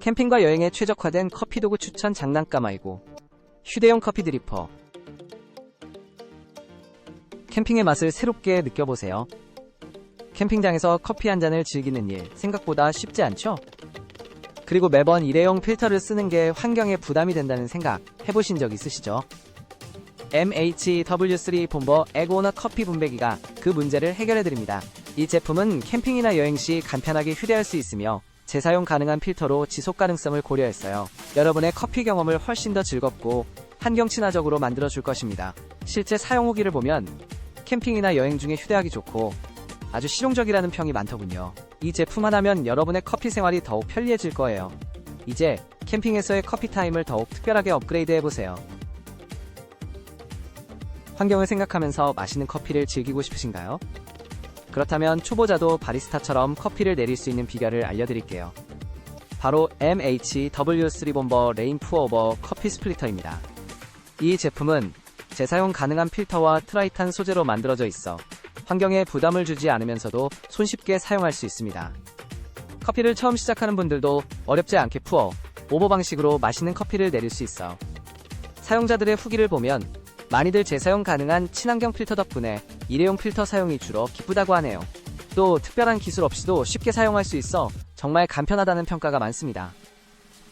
캠핑과 여행에 최적화된 커피 도구 추천 장난감 아이고 휴대용 커피 드리퍼 캠핑의 맛을 새롭게 느껴보세요. 캠핑장에서 커피 한 잔을 즐기는 일 생각보다 쉽지 않죠? 그리고 매번 일회용 필터를 쓰는 게 환경에 부담이 된다는 생각 해보신 적 있으시죠? MHW3 본버 에고너 커피 분배기가 그 문제를 해결해드립니다. 이 제품은 캠핑이나 여행 시 간편하게 휴대할 수 있으며 재사용 가능한 필터로 지속 가능성을 고려했어요. 여러분의 커피 경험을 훨씬 더 즐겁고 환경 친화적으로 만들어 줄 것입니다. 실제 사용 후기를 보면 캠핑이나 여행 중에 휴대하기 좋고 아주 실용적이라는 평이 많더군요. 이 제품 하나면 여러분의 커피 생활이 더욱 편리해질 거예요. 이제 캠핑에서의 커피 타임을 더욱 특별하게 업그레이드 해보세요. 환경을 생각하면서 맛있는 커피를 즐기고 싶으신가요? 그렇다면 초보자도 바리스타처럼 커피를 내릴 수 있는 비결을 알려드릴게요. 바로 MHW3 본버 레인 푸어버 커피 스플리터입니다. 이 제품은 재사용 가능한 필터와 트라이탄 소재로 만들어져 있어 환경에 부담을 주지 않으면서도 손쉽게 사용할 수 있습니다. 커피를 처음 시작하는 분들도 어렵지 않게 푸어 오버 방식으로 맛있는 커피를 내릴 수 있어 사용자들의 후기를 보면 많이들 재사용 가능한 친환경 필터 덕분에 일회용 필터 사용이 줄어 기쁘다고 하네요. 또 특별한 기술 없이도 쉽게 사용할 수 있어 정말 간편하다는 평가가 많습니다.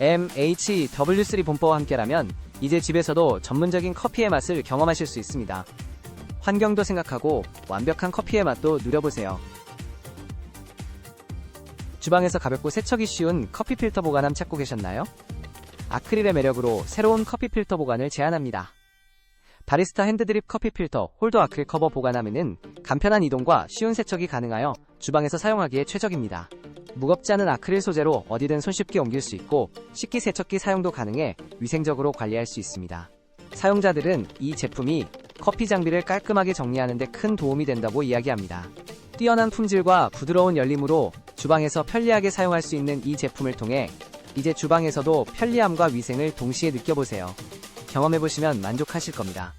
MHW3 본퍼와 함께라면 이제 집에서도 전문적인 커피의 맛을 경험하실 수 있습니다. 환경도 생각하고 완벽한 커피의 맛도 누려보세요. 주방에서 가볍고 세척이 쉬운 커피 필터 보관함 찾고 계셨나요? 아크릴의 매력으로 새로운 커피 필터 보관을 제안합니다. 바리스타 핸드드립 커피 필터 홀더 아크릴 커버 보관함에는 간편한 이동과 쉬운 세척이 가능하여 주방에서 사용하기에 최적입니다. 무겁지 않은 아크릴 소재로 어디든 손쉽게 옮길 수 있고 식기 세척기 사용도 가능해 위생적으로 관리할 수 있습니다. 사용자들은 이 제품이 커피 장비를 깔끔하게 정리하는 데 큰 도움이 된다고 이야기합니다. 뛰어난 품질과 부드러운 열림으로 주방에서 편리하게 사용할 수 있는 이 제품을 통해 이제 주방에서도 편리함과 위생을 동시에 느껴보세요. 경험해보시면 만족하실 겁니다.